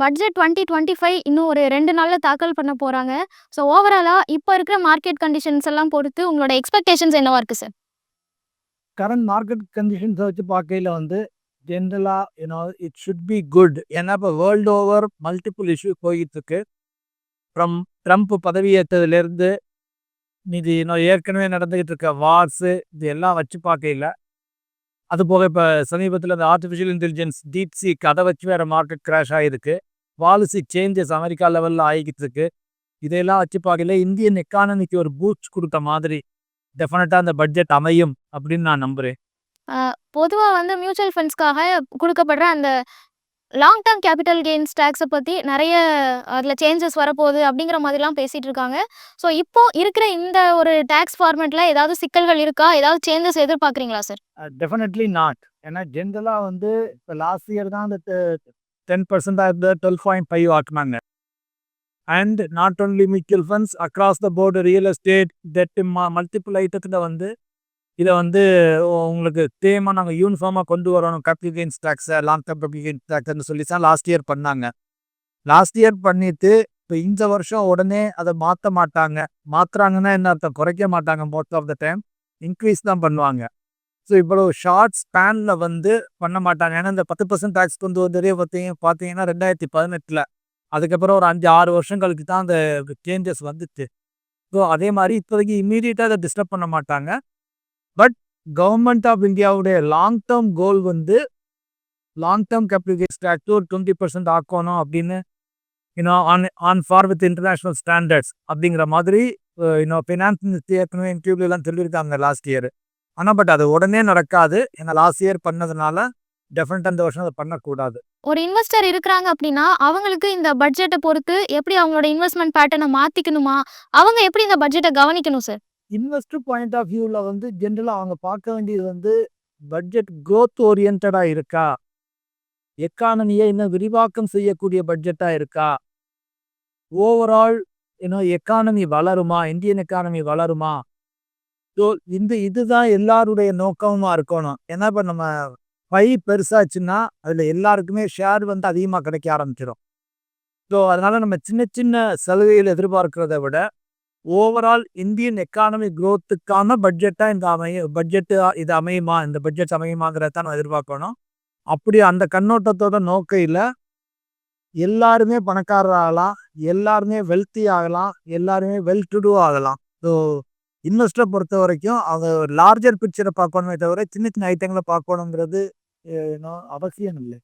Budget 2025 இன்னும் ஒரு ரெண்டு நாளில் தாக்கல் பண்ண போகிறாங்க ஸோ ஓவராலாக இப்போ இருக்கிற மார்க்கெட் கண்டிஷன்ஸ் எல்லாம் பொறுத்து உங்களோட எக்ஸ்பெக்டேஷன்ஸ் என்னவாக இருக்குது சார்? கரண்ட் மார்க்கெட் கண்டிஷன்ஸை வச்சு பார்க்கையில் வந்து ஜென்ரலா you know it should be good. ஏன்னா இப்போ வேர்ல்ட் ஓவர் மல்டிபிள் இஷ்யூ போயிட்டுருக்கு. ஃப்ரம் ட்ரம்ப் பதவியேற்றதுலேருந்து இது இன்னும் ஏற்கனவே நடந்துக்கிட்டு இருக்க வார்ஸு இது எல்லாம் வச்சு பார்க்கையில அதுபோக இப்போ சமீபத்தில் அந்த ஆர்டிஃபிஷியல் இன்டெலிஜென்ஸ் டீப்சீக் அதை வச்சு வேறு மார்க்கெட் கிராஷ் ஆகிருக்கு பாலிசி சேஞ்சஸ் அமெரிக்கா லெவலில் ஆகிக்கிட்டு இருக்கு. இதையெல்லாம் வச்சு பார்க்கல இந்தியன் எக்கானமிக்கு ஒரு பூஸ்ட் கொடுத்த மாதிரி டெஃபினட்டாக அந்த பட்ஜெட் அமையும் அப்படின்னு நான் நம்புகிறேன் பொதுவாக வந்து மியூச்சுவல் ஃபண்ட்ஸ்க்காக கொடுக்கப்படுற அந்த லாங் டேர்ம் கேபிட்டல் கெயின்ஸ் டேக்ஸை பற்றி நிறைய அதில் சேஞ்சஸ் வரப்போகுது அப்படிங்கிற மாதிரிலாம் பேசிகிட்டு இருக்காங்க. ஸோ இப்போ இருக்கிற இந்த ஒரு டேக்ஸ் ஃபார்மேட்டில் ஏதாவது சிக்கல்கள் இருக்கா? ஏதாவது சேஞ்சஸ் எதிர்பார்க்குறீங்களா சார்? Definitely not. ஏன்னா ஜென்ரலாக வந்து இப்போ லாஸ்ட் இயர் தான் அந்த டெ 10% இருந்த 12.5 ஆக்குனாங்க. And not only mutual funds across the board real estate, debt multiple ஐட்டத்தில் வந்து இதை வந்து உங்களுக்கு தேமாக நாங்கள் யூனிஃபார்மாக கொண்டு வரணும். Capital gains long term capital gains சொல்லி தான் லாஸ்ட் இயர் பண்ணாங்க. லாஸ்ட் இயர் பண்ணிட்டு இப்போ இந்த வருஷம் உடனே அதை மாற்ற மாட்டாங்க. மாற்றுறாங்கன்னா என்ன அர்த்தம்? குறைக்க மாட்டாங்க most of the time. Increase தான் பண்ணுவாங்க. ஸோ இவ்வளோ ஷார்ட் ஸ்பேனில் வந்து பண்ண மாட்டாங்க. ஏன்னா இந்த பத்து பர்சன்ட் டேக்ஸ் கொண்டு வந்ததே பார்த்தீங்க பார்த்தீங்கன்னா 2018ல. அதுக்கப்புறம் ஒரு 5, 6 வருஷம் தான் அந்த சேஞ்சஸ் வந்துச்சு. ஸோ அதே மாதிரி இப்போதைக்கு இம்மீடியட்டாக அதை டிஸ்டர்ப் பண்ண மாட்டாங்க. பட் கவர்மெண்ட் ஆஃப் இந்தியாவுடைய லாங் டேர்ம் கோல் வந்து லாங் டெர்ம் கேபிட்டல் கெயின்ஸ் ஒரு 20% ஆக்கணும் அப்படின்னு you on on for with international standards அப்படிங்கிற மாதிரி இன்னும் ஃபினான்ஸ் மினிஸ்ட்ரி ஏற்கனவே இன்டர்வியூலாம் சொல்லியிருக்காங்க லாஸ்ட் இயர். ஆனால் பட் அது உடனே நடக்காது. ஏன்னா லாஸ்ட் இயர் பண்ணதுனால டெஃபினட்டா இந்த வருஷம் அதை பண்ணக்கூடாது. ஒரு இன்வெஸ்டர் இருக்கிறாங்க அப்படின்னா, அவங்களுக்கு இந்த பட்ஜெட்டை பொறுத்து எப்படி அவங்களோட இன்வெஸ்ட்மெண்ட் பேட்டர்னை மாற்றிக்கணுமா அவங்க எப்படி இந்த பட்ஜெட்டை கவனிக்கணும் சார்? இன்வெஸ்டர் பாயிண்ட் ஆஃப் வியூவில் வந்து ஜென்ரலாக அவங்க பார்க்க வேண்டியது வந்து பட்ஜெட் க்ரோத் ஓரியன்டாக இருக்கா? எக்கானமியை இன்னும் விரிவாக்கம் செய்யக்கூடிய பட்ஜெட்டாக இருக்கா? ஓவரால் இன்னும் எக்கானமி வளருமா? இந்தியன் எக்கானமி வளருமா? ஸோ இந்த இதுதான் எல்லாருடைய நோக்கமாக இருக்கணும். ஏன்னா இப்போ நம்ம பை பெருசாச்சுன்னா, அதில் எல்லாருக்குமே ஷேர் வந்து அதிகமாக கிடைக்க ஆரம்பிச்சிடும் ஸோ அதனால் நம்ம சின்ன சின்ன சலுகைகள் எதிர்பார்க்கிறத விட, ஓவரால் இந்தியன் எக்கானமி குரோத்துக்கான பட்ஜெட்டாக இந்த அமைய பட்ஜெட்டு இது அமையுமா? இந்த பட்ஜெட் அமையுமாங்கிறத தான் எதிர்பார்க்கணும். அப்படி அந்த கண்ணோட்டத்தோட நோக்கையில் எல்லாருமே பணக்காரர் ஆகலாம். எல்லாருமே வெல்த்தி ஆகலாம். எல்லாருமே வெல் டு டூ ஆகலாம். ஸோ இன்வெஸ்டரை பொறுத்த வரைக்கும் அவங்க லார்ஜர் பிக்சரை பார்க்கணுமே தவிர, சின்ன சின்ன ஐட்டங்களை பார்க்கணுங்கிறது நோ அவசியம் இல்ல.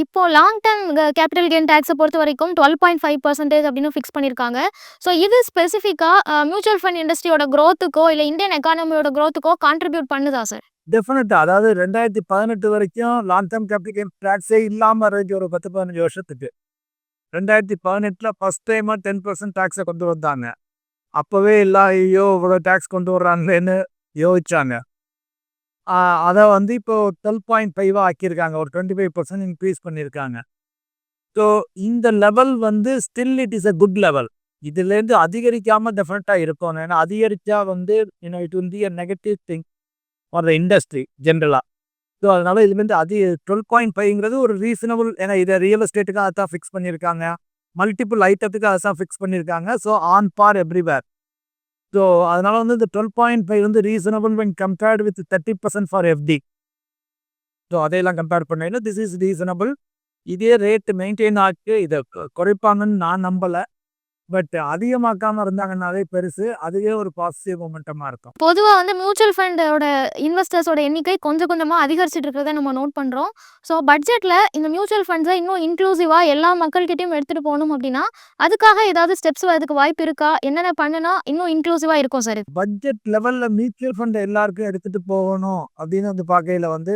இப்போ long term capital gain tax பொறுத்தவரைக்கும் 12.5% அப்படின்னு ஃபிக்ஸ் பண்ணியிருக்காங்க. ஸோ இது ஸ்பெசிஃபிக்கா அ மியூச்சுவல் ஃபண்ட் இண்டஸ்ட்ரியோட குரோத்துக்கோ, இல்ல இந்தியன் எக்கானமியோட குரோத்துக்கோ கான்ட்ரிபியூட் பண்ணுதா சார்? டெஃபினட்டா. அதாவது 2018 வரைக்கும் லாங் டெர்ம் கேபிட்டல் கெயின் டாக்ஸே இல்லாம இருந்துச்சு ஒரு 10, 15 வருஷத்துக்கு. 2018ல ஃபர்ஸ்ட் டைமா 10% டாக்ஸ கொண்டு வந்தாங்க. அப்பவே எல்லாம் ஐயோ! இவ்வளோ டாக்ஸ் கொண்டு வர்றாங்களேன்னு யோசிச்சாங்க. அதை வந்து இப்போ 12.5 ஆக்கியிருக்காங்க. ஒரு டுவெண்ட்டி ஃபைவ் பர்சன்ட் இன்க்ரீஸ் பண்ணியிருக்காங்க. ஸோ இந்த லெவல் வந்து still it is a good level. இதுலேருந்து அதிகரிக்காமல் டெஃபினட்டாக இருக்கணும். ஏன்னா அதிகரித்தா வந்து யூ இட் வந்து be a negative thing for the industry ஜென்ரலாக ஸோ அதனால இதுலேருந்து அதி 12.5ங்கிறது ஒரு ரீசனபிள் ஏன்னா இதை ரியல் எஸ்டேட்டுக்கு அதான் ஃபிக்ஸ் பண்ணியிருக்காங்க. மல்டிபிள் ஐட்டத்துக்கு அதான் ஃபிக்ஸ் பண்ணியிருக்காங்க. So on par everywhere. So அதனால் வந்து இந்த 12.5 வந்து reasonable when compared with 30% for FD. So அதையெல்லாம் கம்பேர் பண்ணையில திஸ் இஸ் ரீசனபிள். இதே ரேட்டு மெயின்டைன் ஆச்சு. இதை குறைப்பாங்கன்னு நான் நம்பலை பட் அதிகமாக்காம இருந்தாங்கன்னாவே பெருசு. அதுவே ஒரு பாசிட்டிவ் மொமெண்டமா இருக்கும். பொதுவா வந்து மியூச்சுவல் ஃபண்டோட இன்வெஸ்டர்ஸோட எண்ணிக்கை கொஞ்சம் கொஞ்சமா அதிகரிச்சுட்டு இருக்கிறத நம்ம நோட் பண்றோம். ஸோ பட்ஜெட்ல இந்த மியூச்சுவல் ஃபண்ட்ஸ இன்னும் இன்க்ளூசிவா எல்லா மக்கள்கிட்டயும் எடுத்துட்டு போணும் அப்படின்னா, அதுக்காக ஏதாவது ஸ்டெப்ஸ் வரதுக்கு வாய்ப்பு இருக்கா? என்னென்ன பண்ணுனா இன்னும் இன்க்ளூசிவா இருக்கும் சார்? பட்ஜெட் லெவல்ல மியூச்சுவல் ஃபண்ட் எல்லாருக்கும் எடுத்துட்டு போகணும் அப்படின்னு வந்து பார்க்கையில வந்து,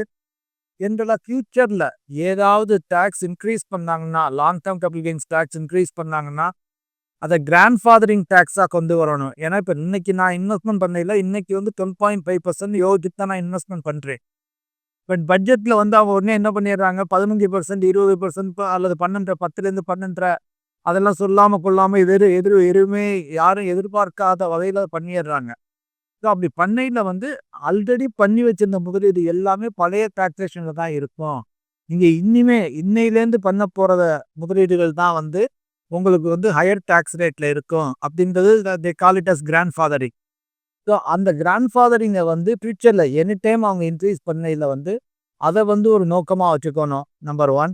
ஜென்ரலா ஃபியூச்சர்ல ஏதாவது டாக்ஸ் இன்கிரீஸ் பண்ணாங்கன்னா, long term capital gains tax increase பண்ணாங்கன்னா, அதை கிராண்ட் ஃபாதரிங் டேக்ஸாக கொண்டு வரணும். ஏன்னா இப்போ இன்னைக்கு நான் இன்வெஸ்ட்மெண்ட் பண்ணையில இன்னைக்கு வந்து 12.5% யோசிச்சுட்டு தான் நான் இன்வெஸ்ட்மெண்ட் பண்ணுறேன் பட் பட்ஜெட்டில் வந்து அவங்க உடனே என்ன பண்ணிடுறாங்க 15%, 20% அல்லது 12 10லேருந்து 12.5 அதெல்லாம் சொல்லாமல் கொள்ளாமல் எதிர் எதிர் எதுவுமே யாரும் எதிர்பார்க்காத வகையில் பண்ணிடுறாங்க. ஸோ அப்படி பண்ணையில் வந்து ஆல்ரெடி பண்ணி வச்சிருந்த முதலீடு எல்லாமே பழைய டாக்ஸேஷனில் தான் இருக்கும். நீங்கள் இனிமே இன்னையிலேருந்து பண்ண போகிறத முதலீடுகள் தான் வந்து உங்களுக்கு வந்து ஹையர் டேக்ஸ் ரேட்டில் இருக்கும் அப்படின்றது they call it as grandfathering so அந்த கிராண்ட் ஃபாதரிங்கை வந்து ஃபியூச்சரில் எனி டைம் அவங்க இன்க்ரீஸ் பண்ணையில் வந்து அதை வந்து ஒரு நோக்கமாக வச்சுக்கணும் நம்பர் ஒன்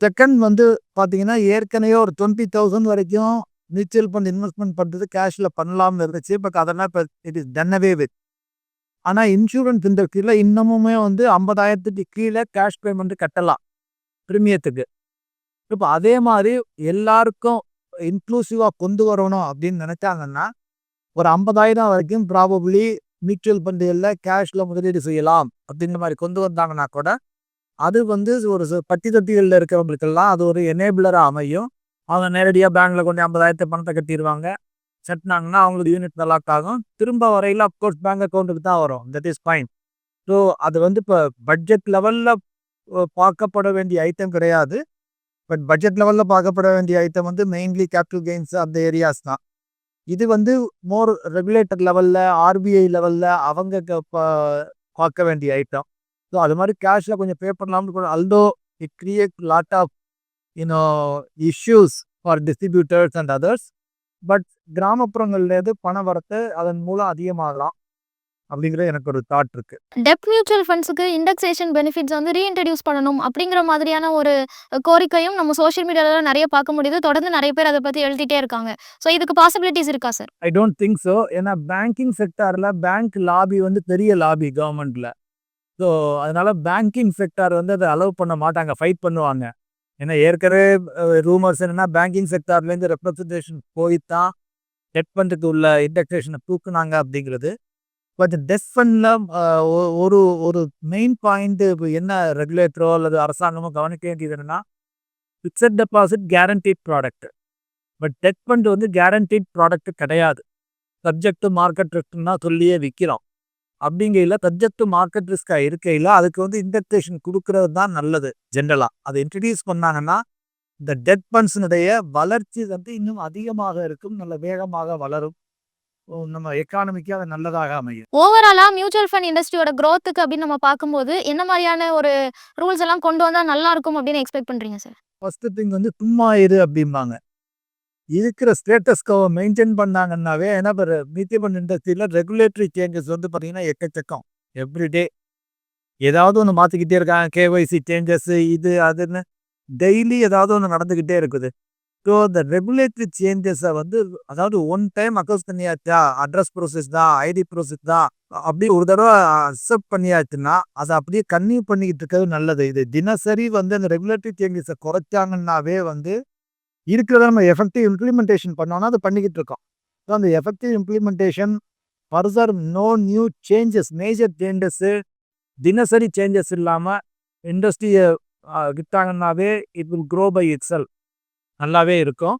செகண்ட் வந்து பார்த்தீங்கன்னா ஏற்கனவே ஒரு டுவெண்ட்டி தௌசண்ட் வரைக்கும் மியூச்சுவல் ஃபண்ட் இன்வெஸ்ட்மெண்ட் பண்ணுறது கேஷில் பண்ணலாம்னு இருந்துச்சு பட் அதெல்லாம் இப்போ it is done away with ஆனால் இன்சூரன்ஸ் இந்த கீழே இன்னமுமே வந்து ஐம்பதாயிரத்துக்கு கீழே கேஷ் பேமெண்ட்டு கட்டலாம் ப்ரீமியத்துக்கு இப்போ அதே மாதிரி எல்லாருக்கும் இன்க்ளூசிவாக கொண்டு வரணும் அப்படின்னு நினச்சாங்கன்னா ஒரு ஐம்பதாயிரம் வரைக்கும் ப்ராபப்ளி மியூச்சுவல் ஃபண்டுகளில் கேஷில் முதலீடு செய்யலாம் அப்படிங்கிற மாதிரி கொண்டு வந்தாங்கன்னா கூட அது வந்து ஒரு ச- பட்டி தொட்டிகளில் இருக்கிறவங்களுக்கெல்லாம் அது ஒரு எனேபிளராக அமையும். அவங்க நேரடியாக பேங்க்கில் கொண்டு ஐம்பதாயிரத்தை பணத்தை கட்டிடுவாங்க கட்டினாங்கன்னா அவங்களுக்கு யூனிட் லாக் ஆகும் திரும்ப வரையில் அப்கோர்ஸ் பேங்க் அக்கௌண்ட்டுக்கு தான் வரும். தட் இஸ் ஃபைன் ஸோ அது வந்து இப்போ பட்ஜெட் லெவலில் பார்க்கப்பட வேண்டிய ஐட்டம் கிடையாது. பட் பட்ஜெட் லெவலில் பார்க்கப்பட வேண்டிய ஐட்டம் வந்து மெயின்லி கேபிட்டல் கெயின்ஸ் அந்த ஏரியாஸ் தான். இது வந்து மோர் ரெகுலேட்டர் லெவலில் ஆர்பிஐ லெவலில் அவங்க க- பார்க்க வேண்டிய ஐட்டம் ஸோ அது மாதிரி கேஷில் கொஞ்சம் பே பண்ணலாம்னு கூட although it create lot of you know issues for distributors and others but கிராமப்புறங்கள்லேருந்து பண வரத்து அதன் மூலம் அதிகமாகலாம். அப்படிங்கிற எனக்கு ஒரு தாட் இருக்கு. டெப் மியூச்சுவல் ஃபண்ட்ஸுக்கு இண்டெக்ஸேஷன் பெனிஃபிட்ஸ் வந்து ரீஇன்ட்ரடியூஸ் பண்ணணும் அப்படிங்கிற மாதிரியான ஒரு கோரிக்கையும் நம்ம சோஷியல் மீடியாவில் நிறைய பார்க்க முடியுது. தொடர்ந்து நிறைய பேர் அதை பற்றி எழுதிட்டே இருக்காங்க. ஸோ இதுக்கு பாசிபிலிட்டிஸ் இருக்கா sir I don't think so ஏன்னா பேங்கிங் செக்டாரில் பேங்க் லாபி வந்து பெரிய லாபி கவர்மெண்ட்டில் ஸோ அதனால பேங்கிங் செக்டார் வந்து அதை அலோவ் பண்ண மாட்டாங்க ஃபைட் பண்ணுவாங்க. ஏன்னா ஏற்கனவே ரூமர்ஸ் என்னன்னா பேங்கிங் செக்டார்லேருந்து ரெப்ரசன்டேஷன் போய் தான் டெட் ஃபண்டுக்கு உள்ள இண்டெக்ஸேஷனை தூக்குனாங்க அப்படிங்கிறது. பட் டெத் ஃபண்டில் ஒரு ஒரு மெயின் பாயிண்ட் என்ன ரெகுலேட்டரோ அல்லது அரசாங்கமோ கவனிக்க வேண்டியது என்னன்னா fixed deposit guaranteed product but debt fund வந்து கேரண்டீட் ப்ராடக்ட் கிடையாது. சப்ஜெக்ட் டு மார்க்கெட் ரிஸ்க்னா சொல்லியே விற்கிறோம் அப்படிங்கையில் சப்ஜெக்ட் டு மார்க்கெட் ரிஸ்காக இருக்கையில் அதுக்கு வந்து இண்டெக்டேஷன் கொடுக்கறது தான் நல்லது ஜென்ரலாக அதை இன்ட்ரடியூஸ் பண்ணாங்கன்னா இந்த டெட் ஃபண்ட்ஸினுடைய வளர்ச்சி வந்து இன்னும் அதிகமாக இருக்கும் நல்ல வேகமாக வளரும். நம்ம எக்கானமிக்கு அது நல்லதாக அமையும். ஓவராலாக மியூச்சுவல் ஃபண்ட் இண்டஸ்ட்ரியோட growth-க்கு அப்படின்னு நம்ம பார்க்கும்போது என்ன மாதிரியான ஒரு ரூல்ஸ் எல்லாம் கொண்டு வந்தால் நல்லா இருக்கும் அப்படின்னு எக்ஸ்பெக்ட் பண்ணுறீங்க சார் ஃபர்ஸ்ட் திங் வந்து சும்மா இரு அப்படிம்பாங்க. இருக்கிற ஸ்டேட்டஸ்கோ மெயின்டைன் பண்ணாங்கன்னாவே ஏன்னா இப்போ மியூச்சுவல் ஃபண்ட் இண்டஸ்ட்ரியில் ரெகுலேட்டரி சேஞ்சஸ் வந்து பார்த்தீங்கன்னா எக்கச்சக்கம். எவ்ரிடே ஏதாவது ஒன்று மாற்றிக்கிட்டே இருக்காங்க. கேஒய்சி சேஞ்சஸ் இது அதுன்னு. டெய்லி ஏதாவது ஒன்று நடந்துக்கிட்டே இருக்குது. ஸோ இந்த ரெகுலேட்டரி சேஞ்சஸை வந்து அதாவது ஒன் டைம் அக்கௌஸ் பண்ணியாச்சா அட்ரஸ் ப்ரோசஸ் தான் ஐடி ப்ரோசஸ் தான் அப்படி ஒரு தடவை அக்செப்ட் பண்ணியாச்சுன்னா அதை அப்படியே கன்னியூ பண்ணிக்கிட்டு இருக்கிறது நல்லது. இது தினசரி வந்து அந்த ரெகுலேட்டரி சேஞ்சஸை குறைச்சாங்கன்னாவே வந்து இருக்கிறத நம்ம எஃபெக்டிவ் இம்ப்ளிமெண்டேஷன் பண்ணோம்னா அதை பண்ணிக்கிட்டு இருக்கோம். ஸோ அந்த effective implementation further no new changes major changes தினசரி சேஞ்சஸ் இல்லாமல் இண்டஸ்ட்ரியை விட்டாங்கன்னாவே it will grow by it நல்லாவே இருக்கும்.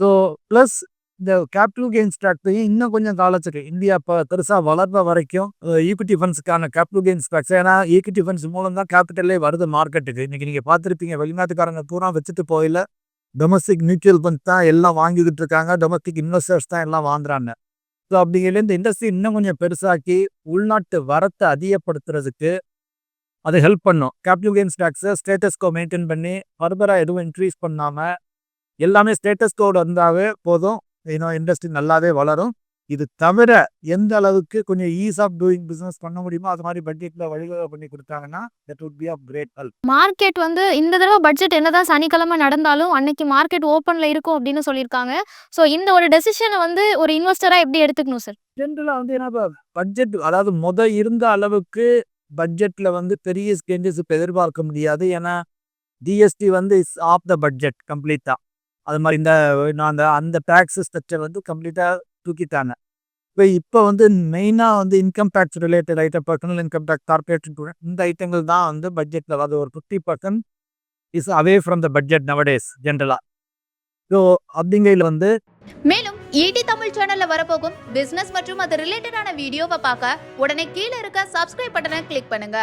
ஸோ ப்ளஸ் இந்த கேபிட்டல் கெயின்ஸ் ஸ்ட்ராக்டையும் இன்னும் கொஞ்சம் காலத்துக்கு இந்தியா இப்போ பெருசாக வளர்ற வரைக்கும் ஈக்விட்டி ஃபண்ட்ஸுக்கான கேபிட்டல் கெயின்ஸ் ஸ்ட்ராக்ஸ் ஏன்னா ஈக்விட்டி ஃபண்ட்ஸ் மூலம் தான் கேபிட்டலே வருது மார்க்கெட்டுக்கு இன்றைக்கி நீங்கள் பார்த்துருப்பீங்க வெளிநாட்டுக்காரங்க பூரா வச்சுட்டு போயில டொமஸ்டிக் மியூச்சுவல் ஃபண்ட்ஸ் தான் எல்லாம் வாங்கிக்கிட்டு இருக்காங்க. டொமஸ்டிக் இன்வெஸ்டர்ஸ் தான் எல்லாம் வாங்குறாங்க. ஸோ அப்படிங்கிற இந்த இண்டஸ்ட்ரி இன்னும் கொஞ்சம் பெருசாக்கி உள்நாட்டு வரத்தை அதிகப்படுத்துறதுக்கு அது ஹெல்ப் பண்ணும். கேபிட்டல் கெயின்ஸ் ஸ்டாக்ஸை ஸ்டேட்டஸ்கோ மெயின்டைன் பண்ணி ஃபர்தராக எதுவும் இன்க்ரீஸ் பண்ணாமல் எல்லாமே ஸ்டேட்டஸ் கோடு இருந்தாவே போதும். இன்னும் இண்டஸ்ட்ரி நல்லாவே வளரும். இது தவிர எந்த அளவுக்கு கொஞ்சம் ஈஸ் ஆஃப் டூயிங் பிஸ்னஸ் பண்ண முடியுமோ அது மாதிரி பட்ஜெட்டில் வழிவகை பண்ணி கொடுத்தாங்கன்னா that would be of great help market வந்து இந்த தடவை பட்ஜெட் என்னதான் சனிக்கிழமை நடந்தாலும் அன்னைக்கு மார்க்கெட் ஓப்பனில் இருக்கும் அப்படின்னு சொல்லியிருக்காங்க. ஸோ இந்த ஒரு டெசிஷனை வந்து ஒரு இன்வெஸ்டராக எப்படி எடுத்துக்கணும் சார் ஜென்ரலாக வந்து என்ன பட்ஜெட் அதாவது முத இருந்த அளவுக்கு பட்ஜெட்டில் வந்து பெரிய சேஞ்சஸ் இப்போ எதிர்பார்க்க முடியாது. ஏன்னா டிஎஸ்டி வந்து இஸ் ஆஃப் த பட்ஜெட் கம்ப்ளீட்டாக அது மாதிரி இந்த நான் அந்த அந்த டேக்ஸ் ஸ்ட்ரக்சர் வந்து கம்ப்ளீட்டாக தூக்கிட்டாங்க. இப்போ இப்போ வந்து மெயினாக வந்து income tax related item personal income tax corporate இந்த ஐட்டங்கள் தான் வந்து பட்ஜெட்டில் அதாவது ஒரு fifty percent is away from the budget nowadays ஜென்ரலாக ஸோ அப்படிங்கையில் வந்து மேலும் ஈடி தமிழ் சேனல்ல வரப்போகும் பிசினஸ் மற்றும் அது ரிலேட்டடான வீடியோவை பார்க்க உடனே கீழே இருக்க சப்ஸ்கிரைப் பட்டனை கிளிக் பண்ணுங்க.